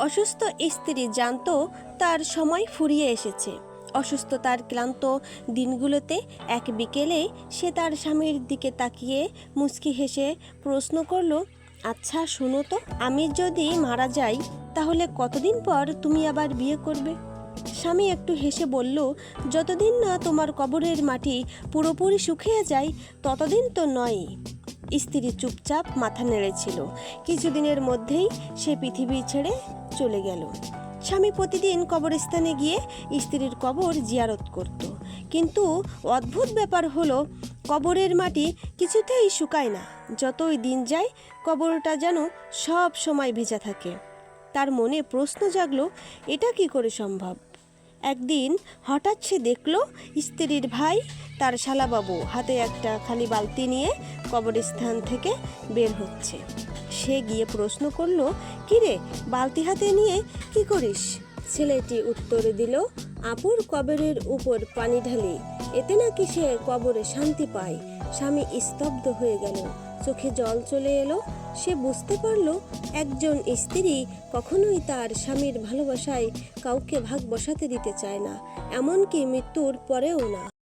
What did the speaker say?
অসুস্থ স্ত্রী জানতো তার সময় ফুরিয়ে এসেছে। অসুস্থতার ক্লান্ত দিনগুলোতে এক বিকেলে সে তার স্বামীর দিকে তাকিয়ে মুচকি হেসে প্রশ্ন করল আচ্ছা শোনো তো, আমি যদি মারা যাই, তাহলে কতদিন পর তুমি আবার বিয়ে করবে? স্বামী একটু হেসে বলল, যতদিন না তোমার কবরের মাটি পুরোপুরি শুকিয়ে যায়, ততদিন তো নয় স্ত্রী চুপচাপ মাথা নেড়েছিল কিছুদিনের মধ্যেই সে পৃথিবী ছেড়ে চলে গেল। স্বামী প্রতিদিন কবরস্থানে গিয়ে স্ত্রীর কবর জিয়ারত করত। কিন্তু অদ্ভুত ব্যাপার হলো, কবরের মাটি কিছুতেই শুকায় না। যতই দিন যায়, কবরটা যেন সব সময় ভেজা থাকে। তার মনে প্রশ্ন জাগলো, এটা কি করে সম্ভব? একদিন হঠাৎ সে দেখল স্ত্রীর ভাই তার শালাবাবু হাতে একটা খালি বালতি নিয়ে কবরস্থান থেকে বের হচ্ছে। সে গিয়ে প্রশ্ন করল, কিরে, বালতি হাতে নিয়ে কি করিস? ছেলেটি উত্তর দিল, আপুর কবরের উপর পানি ঢালি, এতে নাকি সে কবরে শান্তি পায়। স্বামী স্তব্ধ হয়ে গেল। চোখে জল চলে এলো। সে বুঝতে পারল একজন স্ত্রী কখনোই তার স্বামীর ভালোবাসায় কাউকে ভাগ বসাতে দিতে চায় না। এমনকি মৃত্যুর পরেও না।